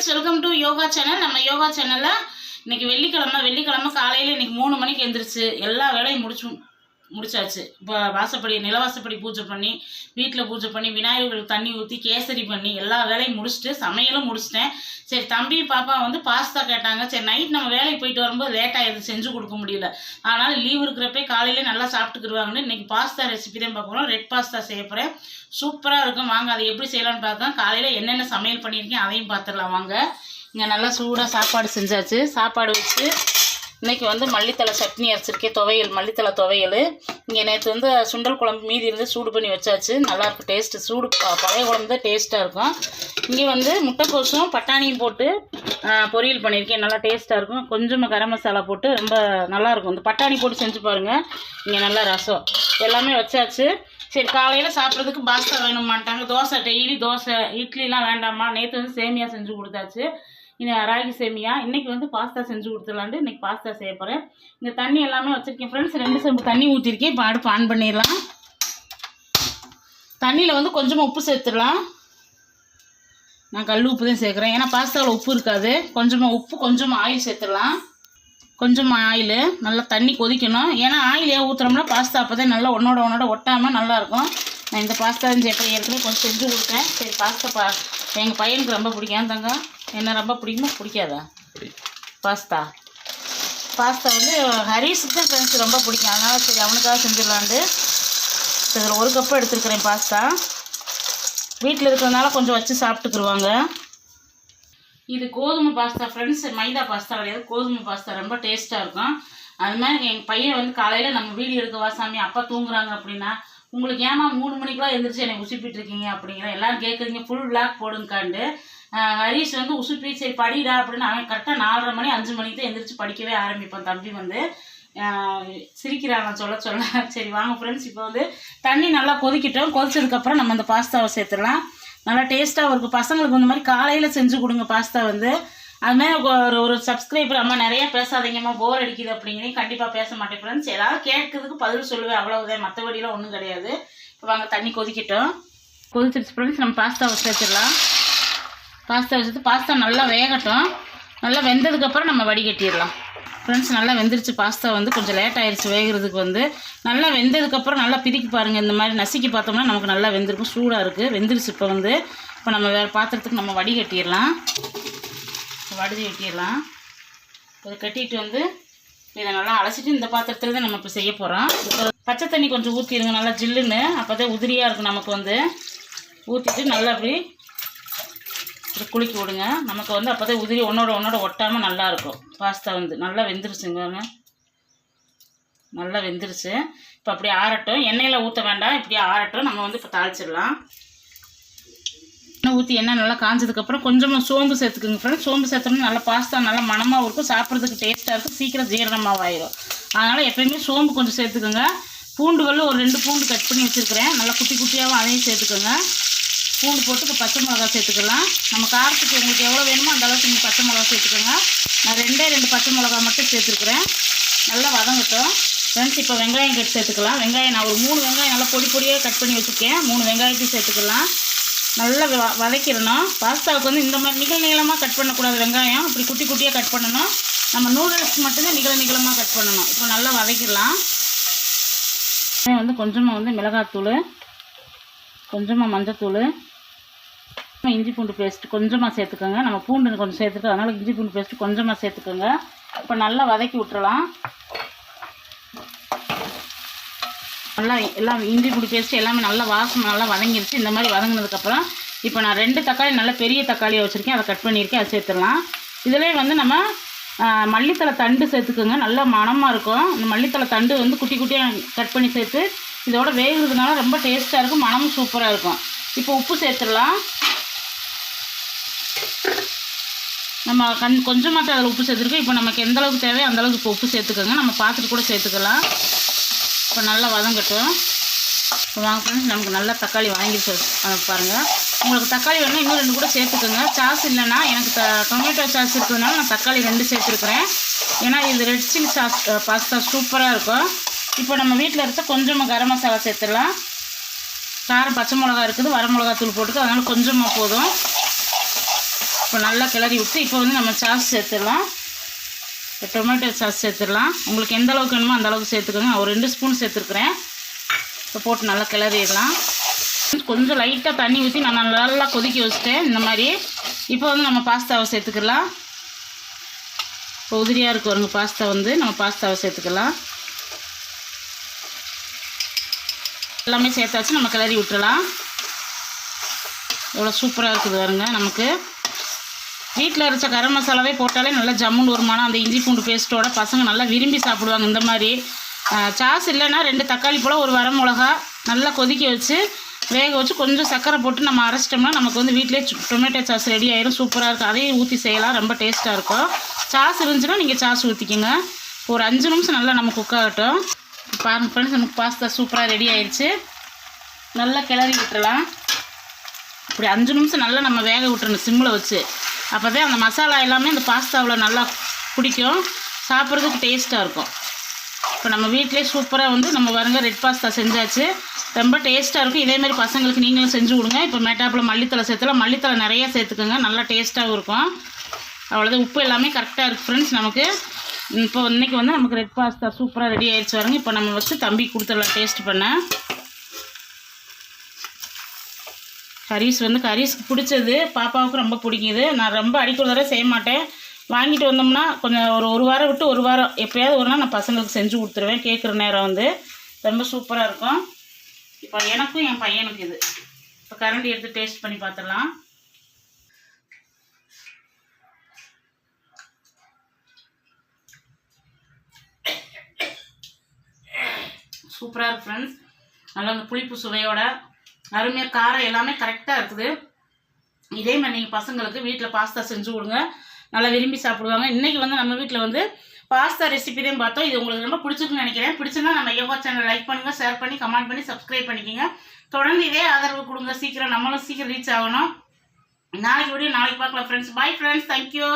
Friends welcome to yoga channel நம்ம யோகா சேனலில் இன்றைக்கி வெள்ளிக்கிழமை வெள்ளிக்கிழமை காலையில் இன்றைக்கி மூணு மணிக்கு எந்திரிச்சு எல்லா வேலையும் முடிச்சு முடிச்சாச்சு. இப்போ வாசப்படி நிலவாசப்படி பூஜை பண்ணி வீட்டில் பூஜை பண்ணி விநாயகர்களுக்கு தண்ணி ஊற்றி கேசரி பண்ணி எல்லா வேலையும் முடிச்சுட்டு சமையலும் முடிச்சிட்டேன். சரி தம்பி பாப்பா வந்து பாஸ்தா கேட்டாங்க. சரி நைட் நம்ம வேலைக்கு போயிட்டு வரும்போது லேட்டாக எதுவும் செஞ்சு கொடுக்க முடியல. ஆனால் லீவ் இருக்கிறப்ப காலையிலே நல்லா சாப்பிட்டுக்கிடுவாங்கன்னு இன்னைக்கு பாஸ்தா ரெசிபி தான் பார்க்க போகிறோம் ரெட் பாஸ்தா செய்ய போகிறேன் சூப்பராக இருக்கும். வாங்க அதை எப்படி செய்யலாம்னு பார்க்கலாம். காலையில் என்னென்ன சமையல் பண்ணியிருக்கேன் அதையும் பார்த்துடலாம். வாங்க. இங்கே நல்லா சூடாக சாப்பாடு செஞ்சாச்சு. சாப்பாடு வச்சு இன்னைக்கு வந்து மல்லித்தலை சட்னி அரைச்சிருக்கேன் துவையல் மல்லித்தலை துவையல். இங்கே நேற்று வந்து சுண்டல் குழம்பு மீதி இருந்து சூடு பண்ணி வச்சாச்சு. நல்லாயிருக்கும் டேஸ்ட்டு சூடு பழைய குழம்பு தான் டேஸ்ட்டாக இருக்கும். இங்கே வந்து முட்டைக்கோசும் பட்டாணியும் போட்டு பொரியல் பண்ணியிருக்கேன் நல்லா டேஸ்ட்டாக இருக்கும். கொஞ்சமாக கரம் மசாலா போட்டு ரொம்ப நல்லாயிருக்கும் இந்த பட்டாணி போட்டு செஞ்சு பாருங்கள் இங்கே நல்லா ரசம். எல்லாமே வச்சாச்சு. சரி காலையில் சாப்பிட்றதுக்கு பாஸ்தா வேணுமாட்டாங்க தோசை டெய்லி தோசை இட்லிலாம் வேண்டாமா நேற்று வந்து சேமியா செஞ்சு கொடுத்தாச்சு. ராகி சேமியா. இன்னைக்கு வந்து பாஸ்தா செஞ்சு கொடுத்துடலான்ட்டு இன்றைக்கி பாஸ்தா செய்ய போகிறேன் இந்த தண்ணி எல்லாமே வச்சுருக்கேன் ஃப்ரெண்ட்ஸ் ரெண்டு செம்பு தண்ணி ஊற்றிருக்கேன் இப்போ அடுப்பு ஆன் பண்ணிடலாம். தண்ணியில் வந்து கொஞ்சமாக உப்பு சேர்த்துடலாம். நான் கல் உப்பு தான் சேர்க்குறேன். ஏன்னா பாஸ்தாவில் உப்பு இருக்காது. கொஞ்சமாக உப்பு கொஞ்சமாக ஆயில் சேர்த்துடலாம். கொஞ்சமாக ஆயில். நல்லா தண்ணி கொதிக்கணும். ஏன்னா ஆயில் ஏன் ஊற்றுறோம்னா பாஸ்தா அப்போ தான் நல்லா ஒன்றோட ஒன்றோட ஒட்டாமல் நல்லாயிருக்கும் நான் இந்த பாஸ்தா எப்போ ஏற்கனவே கொஞ்சம் செஞ்சு கொடுத்தேன். சரி பாஸ்தா பா எங்கள் பையனுக்கு ரொம்ப பிடிக்கும். தாங்க என்ன ரொம்ப பிடிக்குமா? பிடிக்காதா? பாஸ்தா. பாஸ்தா வந்து ஹரிஸுக்கு தான் ஃப்ரெண்ட்ஸ் ரொம்ப பிடிக்கும். அதனால் சரி அவனுக்காக செஞ்சிடலான்ட்டு. இதில் ஒரு கப்பு எடுத்துருக்கிறேன் பாஸ்தா. வீட்டில் இருக்கிறதுனால கொஞ்சம் வச்சு சாப்பிட்டுக்குருவாங்க. இது கோதுமை பாஸ்தா ஃப்ரெண்ட்ஸ் மைதா பாஸ்தா கிடையாது. கோதுமை பாஸ்தா ரொம்ப டேஸ்ட்டாக இருக்கும். அது மாதிரி எங்கள் பையன் வந்து காலையில் நம்ம வீடியோ எடுக்க வாசாமி அப்பா தூங்குறாங்க அப்படின்னா உங்களுக்கு ஏமா மூணு மணிக்கெலாம் எந்திரிச்சு என்னை உசுப்பிட்டு இருக்கீங்க? அப்படிங்கிற எல்லாரும் கேட்குறீங்க ஃபுல் பிளாக் போடுங்கக்காண்டு ஆஹ் ஹரிஷ் வந்து உசுப்பி சரி படிடா அப்படின்னு அவன் கரெக்டாக நாலரை மணி அஞ்சு மணிக்கு தான் எந்திரிச்சு படிக்கவே ஆரம்பிப்பான் தம்பி வந்து. சிரிக்கிறாங்க சிரிக்கிறான் சொல்ல சொல்ல. சரி வாங்க ஃப்ரெண்ட்ஸ் இப்போ வந்து தண்ணி நல்லா கொதிக்கிட்டோம். கொதிச்சதுக்கப்புறம் நம்ம அந்த பாஸ்தாவை சேர்த்துடலாம். நல்லா டேஸ்ட்டாகவும் இருக்கும் பசங்களுக்கு இந்த மாதிரி காலையில் செஞ்சு கொடுங்க பாஸ்தா வந்து. அதுமாதிரி ஒரு ஒரு சப்ஸ்கிரைபர் அம்மா நிறைய பேசாதீங்கம்மா போர் அடிக்குது அப்படிங்கிறீங்க கண்டிப்பாக பேச மாட்டேன் ஃப்ரெண்ட்ஸ் ஏதாவது கேட்கறதுக்கு பதில் சொல்லுவேன் அவ்வளோதான் மற்றபடியெலாம் ஒன்றும் கிடையாது. இப்போ வாங்க தண்ணி கொதிக்கிட்டோம். கொதிச்சிருச்சு ஃப்ரெண்ட்ஸ் நம்ம பாஸ்தாவை சேர்த்துடலாம். பாஸ்தா வச்சுட்டு பாஸ்தா நல்லா வேகட்டும். நல்லா வெந்ததுக்கப்புறம் நம்ம வடிகட்டிடலாம் ஃப்ரெண்ட்ஸ் நல்லா வெந்துருச்சு பாஸ்தா வந்து. கொஞ்சம் லேட் ஆயிடுச்சு வேகிறதுக்கு வந்து. நல்லா வெந்ததுக்கப்புறம் நல்லா பிரிக்கி பாருங்கள் இந்த மாதிரி நசுக்கி பார்த்தோம்னா நமக்கு நல்லா வெந்திருக்கும். சூடாக இருக்குது வெந்துருச்சு இப்போ வந்து. இப்போ நம்ம வேறு பாத்திரத்துக்கு நம்ம வடிகட்டிடலாம் வடிதி கட்டிடலாம். இதை கட்டிட்டு வந்து இதை நல்லா அலசிட்டு இந்த பாத்திரத்தில் தான் நம்ம இப்போ செய்ய போகிறோம் இப்போ பச்சை தண்ணி கொஞ்சம் ஊற்றிடுங்க நல்லா ஜில்லுன்னு. அப்போ தான் உதிரியாக இருக்கும் நமக்கு வந்து. ஊற்றிட்டு நல்லா அப்படி இது குலுக்கி விடுங்க. நமக்கு வந்து அப்போ தான் உதிரி ஒன்றோட ஒன்றோட ஒட்டாமல் நல்லாயிருக்கும் பாஸ்தா வந்து நல்லா வெந்துருச்சுங்க நல்லா வெந்துருச்சு. இப்போ அப்படியே ஆறட்டும். எண்ணெயில் ஊற்ற வேண்டாம். இப்படியே ஆறட்டும். நம்ம வந்து இப்போ தாளிச்சிடலாம். எண்ணெய் ஊற்றி எண்ணெய் நல்லா காஞ்சதுக்கப்புறம் கொஞ்சமாக சோம்பு சேர்த்துக்குங்க ஃப்ரெண்ட்ஸ் சோம்பு சேர்த்தோம்னா நல்லா பாஸ்தா நல்லா மணமாகவும் இருக்கும். சாப்பிட்றதுக்கு டேஸ்ட்டாக இருக்கும். சீக்கிரம் ஜீரணமாக ஆயிடும் அதனால் எப்பயுமே சோம்பு கொஞ்சம் சேர்த்துக்கோங்க. பூண்டுகளும் ஒரு ரெண்டு பூண்டு கட் பண்ணி வச்சுருக்கிறேன். நல்லா குட்டி குட்டியாகவும் அதையும் சேர்த்துக்கோங்க. பூண்டு போட்டு பச்சை மிளகா சேர்த்துக்கலாம். நம்ம காரத்துக்கு உங்களுக்கு எவ்வளோ வேணுமோ அந்த அளவுக்கு நீங்கள் பச்சை மிளகா சேர்த்துக்கோங்க. நான் ரெண்டே ரெண்டு பச்சை மிளகா மட்டும் சேர்த்துருக்குறேன். நல்லா வதங்கட்டும். ஃப்ரெண்ட்ஸ் இப்போ வெங்காயம் கட் சேர்த்துக்கலாம். வெங்காயம் நான் ஒரு மூணு வெங்காயம் நல்லா பொடி பொடியாக கட் பண்ணி வச்சுருக்கேன். மூணு வெங்காயத்தையும் சேர்த்துக்கலாம். நல்லா வ- வதக்கிடணும். பாஸ்தாவுக்கு வந்து இந்த மாதிரி நிகழ் நீளமாக கட் பண்ணக்கூடாது வெங்காயம். இப்படி குட்டி குட்டியாக கட் பண்ணணும். நம்ம நூடுல்ஸ் மட்டும்தான் நிகழ நீளமாக கட் பண்ணணும். இப்போ நல்லா வதக்கிடலாம். வந்து கொஞ்சமாக வந்து மிளகாத்தூள் கொஞ்சமாக மஞ்சத்தூள் இஞ்சி பூண்டு பேஸ்ட் கொஞ்சமாக சேர்த்துக்கோங்க. நம்ம பூண்டு கொஞ்சம் சேர்த்துட்டு அதனால் இஞ்சி பூண்டு பேஸ்ட் கொஞ்சமாக சேர்த்துக்கோங்க. இப்போ நல்லா வதக்கி விட்டுறலாம். நல்லா எல்லாம் இஞ்சி பூண்டு பேஸ்ட் எல்லாமே நல்லா வாசம் நல்லா வதங்கிருச்சு. இந்த மாதிரி வதங்கினதுக்கப்புறம் இப்போ நான் ரெண்டு தக்காளி நல்ல பெரிய தக்காளியை வச்சுருக்கேன். அதை கட் பண்ணியிருக்கேன். அதை சேர்த்துடலாம். இதிலே வந்து நம்ம மல்லித்தலை தண்டு சேர்த்துக்கோங்க. நல்லா மணமாக இருக்கும். இந்த மல்லித்தலை தண்டு வந்து குட்டி குட்டியாக கட் பண்ணி சேர்த்து இதோட வேகிறதுனால ரொம்ப டேஸ்ட்டாக இருக்கும். மணமும் சூப்பராக இருக்கும். இப்போ உப்பு சேர்த்துடலாம். நம்ம கண் கொஞ்சமாக தான் அதில் உப்பு சேர்த்துருக்கோம். இப்போ நமக்கு எந்த அளவுக்கு தேவையோ அந்த அளவுக்கு இப்போ உப்பு சேர்த்துக்கோங்க. நம்ம பார்த்துட்டு கூட சேர்த்துக்கலாம். இப்போ நல்லா வதங்கட்டும். இப்போ வாங்க ஃப்ரெண்ட்ஸ் நமக்கு நல்லா தக்காளி வாங்கி பாருங்கள் உங்களுக்கு தக்காளி வேணும்னா இன்னும் ரெண்டு கூட சேர்த்துக்கோங்க. சாஸ் இல்லைன்னா எனக்கு த டொமேட்டோ சாஸ் இருக்கிறதுனால நான் தக்காளி ரெண்டு சேர்த்துருக்குறேன். ஏன்னா இது ரெட் சில்லி சாஸ் பாஸ்தா சூப்பராக இருக்கும். இப்போ நம்ம வீட்டில் இருக்க கொஞ்சமாக கரம் மசாலா சேர்த்துடலாம். காரம் பச்சை மிளகா இருக்குது வர மிளகா தூள் போட்டுக்கு. அதனால் கொஞ்சமாக போதும். இப்போ நல்லா கிளறி விட்டு இப்போ வந்து நம்ம சாஸ் சேர்த்துடலாம். இப்போ டொமேட்டோ சாஸ் சேர்த்துடலாம். உங்களுக்கு எந்த அளவுக்கு வேணுமோ அந்த அளவுக்கு சேர்த்துக்கோங்க. நான் ஒரு ரெண்டு ஸ்பூன் சேர்த்துருக்குறேன். இப்போ போட்டு நல்லா கிளறிடலாம். கொஞ்சம் லைட்டாக தண்ணி ஊற்றி நான் நல்லா கொதிக்க வச்சுட்டேன். இந்த மாதிரி. இப்போ வந்து நம்ம பாஸ்தாவை சேர்த்துக்கலாம். இப்போ உதிரியாக இருக்கு வருங்க பாஸ்தா வந்து. நம்ம பாஸ்தாவை சேர்த்துக்கலாம். எல்லாமே சேர்த்தாச்சு. நம்ம கிளறி விட்டுறலாம் எவ்வளோ சூப்பராக இருக்குது பாருங்க நமக்கு. வீட்டில் அரைச்ச கரம் மசாலாவே போட்டாலே நல்லா ஜம்முன்னு வருமானம். அந்த இஞ்சி பூண்டு பேஸ்ட்டோட பசங்க நல்லா விரும்பி சாப்பிடுவாங்க இந்த மாதிரி. சாஸ் இல்லைன்னா ரெண்டு தக்காளி போல் ஒரு வரமிளகா நல்லா கொதிக்க வச்சு வேக வச்சு கொஞ்சம் சர்க்கரை போட்டு நம்ம அரைச்சிட்டோம்னா நமக்கு வந்து வீட்டிலே டொமேட்டோ சாஸ் ரெடி ஆயிரும். சூப்பராக இருக்கும். அதையும் ஊற்றி செய்யலாம். ரொம்ப டேஸ்ட்டாக இருக்கும். சாஸ் இருந்துச்சுன்னா நீங்கள் சாஸ் ஊற்றிக்கோங்க ஒரு அஞ்சு நிமிஷம் நல்லா நம்ம குக் ஆகட்டும். பாருங்க ஃப்ரெண்ட்ஸ் நமக்கு பாஸ்தா சூப்பராக ரெடி ஆயிடுச்சு நல்லா கிளறி விட்டுறலாம். இப்படி அஞ்சு நிமிஷம் நல்லா நம்ம வேக விட்டுறணும் சிம்மில் வச்சு. அப்போ தான் அந்த மசாலா எல்லாமே அந்த பாஸ்தாவில் நல்லா பிடிக்கும். சாப்பிட்றதுக்கு டேஸ்ட்டாக இருக்கும். இப்போ நம்ம வீட்டிலே சூப்பராக வந்து நம்ம வருங்க ரெட் பாஸ்தா செஞ்சாச்சு. ரொம்ப டேஸ்ட்டாக இருக்கும். இதேமாரி பசங்களுக்கு நீங்களும் செஞ்சு கொடுங்க. இப்போ மேட்டாப்பில் மல்லித்தலை சேர்த்துல மல்லித்தலை நிறையா சேர்த்துக்கோங்க. நல்லா டேஸ்ட்டாகவும் இருக்கும். அவ்வளோதான் உப்பு எல்லாமே கரெக்டாக இருக்குது ஃப்ரெண்ட்ஸ் நமக்கு. இப்போ இன்னைக்கு வந்து நமக்கு ரெட் பாஸ்தா சூப்பராக ரெடி ஆகிடுச்சு வரங்க இப்போ நம்ம வச்சு தம்பி கொடுத்துடலாம் டேஸ்ட் பண்ண. கரீஸ் வந்து கரீஸ்க்கு பிடிச்சது பாப்பாவுக்கு ரொம்ப பிடிக்குது. நான் ரொம்ப அடிக்கிற தடவை செய்ய மாட்டேன். வாங்கிட்டு வந்தோம்னா கொஞ்சம் ஒரு ஒரு வாரம் விட்டு ஒரு வாரம் எப்போயாவது ஒரு நாள் நான் பசங்களுக்கு செஞ்சு கொடுத்துருவேன் கேட்குற நேரம் வந்து. ரொம்ப சூப்பராக இருக்கும். இப்போ எனக்கும் என் பையனுக்கு இது. இப்போ கரண்டி எடுத்து டேஸ்ட் பண்ணி பார்த்துடலாம். சூப்பராக இருக்கு ஃப்ரெண்ட்ஸ் நல்லா அந்த புளிப்பு சுவையோட அருமையாக காரம் எல்லாமே கரெக்டாக இருக்குது. இதே மாதிரி நீங்கள் பசங்களுக்கு வீட்டில் பாஸ்தா செஞ்சு கொடுங்க. நல்லா விரும்பி சாப்பிடுவாங்க. இன்றைக்கி வந்து நம்ம வீட்டில் வந்து பாஸ்தா ரெசிபி தான் பார்த்தோம். இது உங்களுக்கு ரொம்ப பிடிச்சிருக்குன்னு நினைக்கிறேன். பிடிச்சிருந்தா நம்ம யோகா சேனல் லைக் பண்ணுங்கள் ஷேர் பண்ணி கமெண்ட் பண்ணி சப்ஸ்கிரைப் பண்ணிக்கோங்க. தொடர்ந்து இதே ஆதரவு கொடுங்க. சீக்கிரம் நம்மளும் சீக்கிரம் ரீச் ஆகணும். நாளைக்கு வீடியோ நாளைக்கு பார்க்கலாம் ஃப்ரெண்ட்ஸ் பாய் ஃப்ரெண்ட்ஸ் தேங்க்யூ